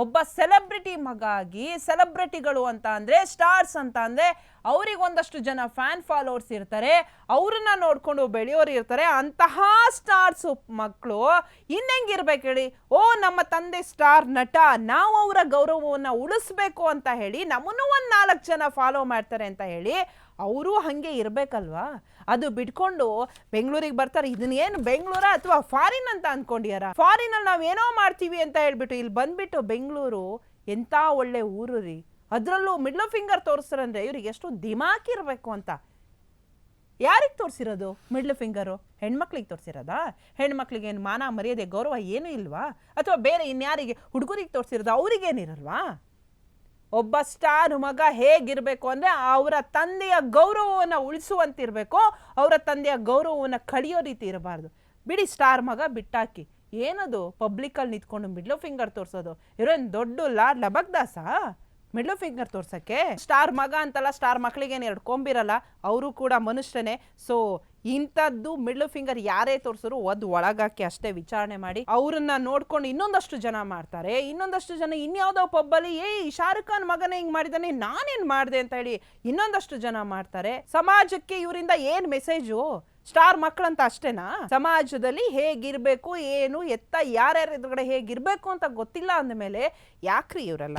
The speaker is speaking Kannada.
ಒಬ್ಬ ಸೆಲೆಬ್ರಿಟಿ ಮಗಾಗಿ ಸೆಲೆಬ್ರಿಟಿಗಳು ಅಂತ ಅಂದರೆ ಸ್ಟಾರ್ಸ್ ಅಂತ ಅಂದರೆ ಅವರಿಗೊಂದಷ್ಟು ಜನ ಫ್ಯಾನ್ ಫಾಲೋವರ್ಸ್ ಇರ್ತಾರೆ. ಅವ್ರನ್ನ ನೋಡ್ಕೊಂಡು ಬೆಳೆಯೋರು ಇರ್ತಾರೆ. ಅಂತಹ ಸ್ಟಾರ್ಸ್ ಮಕ್ಕಳು ಇನ್ನೆಂಗಿರ್ಬೇಕು ಹೇಳಿ? ಓ, ನಮ್ಮ ತಂದೆ ಸ್ಟಾರ್ ನಟ, ನಾವು ಅವರ ಗೌರವವನ್ನ ಉಳಿಸ್ಬೇಕು ಅಂತ ಹೇಳಿ, ನಮ್ಮನ್ನು ಒಂದು ನಾಲ್ಕು ಜನ ಫಾಲೋ ಮಾಡ್ತಾರೆ ಅಂತ ಹೇಳಿ ಅವರು ಹಾಗೆ ಇರ್ಬೇಕಲ್ವಾ? ಅದು ಬಿಟ್ಕೊಂಡು ಬೆಂಗಳೂರಿಗೆ ಬರ್ತಾರೆ. ಇದನ್ನೇನು ಬೆಂಗಳೂರ ಅಥವಾ ಫಾರಿನ್ ಅಂತ ಅನ್ಕೊಂಡಿಯಾರ? ಫಾರಿನ್ ಅಲ್ಲಿ ನಾವ್ ಏನೋ ಮಾಡ್ತೀವಿ ಅಂತ ಹೇಳ್ಬಿಟ್ಟು ಇಲ್ಲಿ ಬಂದ್ಬಿಟ್ಟು ಬೆಂಗಳೂರು ಎಂತ ಒಳ್ಳೆ ಊರು ರೀ. ಅದ್ರಲ್ಲೂ ಮಿಡ್ಲ್ ಫಿಂಗರ್ ತೋರಿಸ್ತಾರಂದ್ರೆ ಇವ್ರಿಗೆ ಎಷ್ಟು ದಿಮಾಕಿರಬೇಕು ಅಂತ. ಯಾರಿಗೆ ತೋರಿಸಿರೋದು ಮಿಡ್ಲ್ ಫಿಂಗರು ಹೆಣ್ಮಕ್ಳಿಗೆ ತೋರಿಸಿರೋದಾ? ಹೆಣ್ಮಕ್ಳಿಗೆ ಏನು ಮಾನ, ಮರ್ಯಾದೆ, ಗೌರವ ಏನೂ ಇಲ್ವಾ? ಅಥವಾ ಬೇರೆ ಇನ್ಯಾರಿಗೆ ಹುಡುಗರಿಗೆ ತೋರಿಸಿರೋದು ಅವ್ರಿಗೇನಿರಲ್ವಾ ಒಬ್ಬ ಸ್ಟಾರ್ ಮಗ ಹೇಗಿರಬೇಕು ಅಂದ್ರೆ ಅವರ ತಂದೆಯ ಗೌರವವನ್ನು ಉಳಿಸುವಂತಿರಬೇಕು, ಅವರ ತಂದೆಯ ಗೌರವವನ್ನು ಕಳಿಯೋ ರೀತಿ ಇರಬಾರ್ದು. ಬಿಡಿ ಸ್ಟಾರ್ ಮಗ ಬಿಟ್ಟಾಕಿ. ಏನದು? ಪಬ್ಲಿಕಲ್ಲಿ ನಿಂತ್ಕೊಂಡು ಮಿಡ್ಲ್ ಫಿಂಗರ್ ತೋರಿಸೋದು. ಇರೋನ್ ದೊಡ್ಡ ಲಾಡ್ ಲಬಗ್ದಾಸ ಮಿಡ್ಲ್ ಫಿಂಗರ್ ತೋರ್ಸಕ್ಕೆ? ಸ್ಟಾರ್ ಮಗ ಅಂತಲ್ಲ ಸ್ಟಾರ್ ಮಕ್ಕಳಿಗೇನು ಎರಡು ಕೊಂಬಿರಲ್ಲ ಅವರು ಕೂಡ ಮನುಷ್ಯನೇ. ಸೊ ಇಂಥದ್ದು ಮಿಡ್ಲ್ ಫಿಂಗರ್ ಯಾರೇ ತೋರಿಸಿದ್ರು ಒದ್ ಒಳಗಾಕಿ ಅಷ್ಟೇ ವಿಚಾರಣೆ ಮಾಡಿ ಅವ್ರನ್ನ ನೋಡ್ಕೊಂಡು ಇನ್ನೊಂದಷ್ಟು ಜನ ಮಾಡ್ತಾರೆ. ಇನ್ನೊಂದಷ್ಟು ಜನ ಇನ್ಯಾವುದೋ ಪಬ್ಬಲ್ಲಿ ಏ ಶಾರುಖ್ ಖಾನ್ ಮಗನೇ ಹಿಂಗ್ ಮಾಡಿದಾನೆ ನಾನೇನ್ ಮಾಡಿದೆ? ಅಂತ ಹೇಳಿ ಇನ್ನೊಂದಷ್ಟು ಜನ ಮಾಡ್ತಾರೆ. ಸಮಾಜಕ್ಕೆ ಇವರಿಂದ ಏನ್ ಮೆಸೇಜು ಸ್ಟಾರ್ ಮಕ್ಕಳಂತ ಅಷ್ಟೇನಾ? ಸಮಾಜದಲ್ಲಿ ಹೇಗಿರ್ಬೇಕು, ಏನು, ಎತ್ತ, ಯಾರ್ಯಾರ ಎದುರುಗಡೆ ಹೇಗಿರ್ಬೇಕು ಅಂತ ಗೊತ್ತಿಲ್ಲ ಅಂದಮೇಲೆ ಯಾಕ್ರಿ ಇವರೆಲ್ಲ?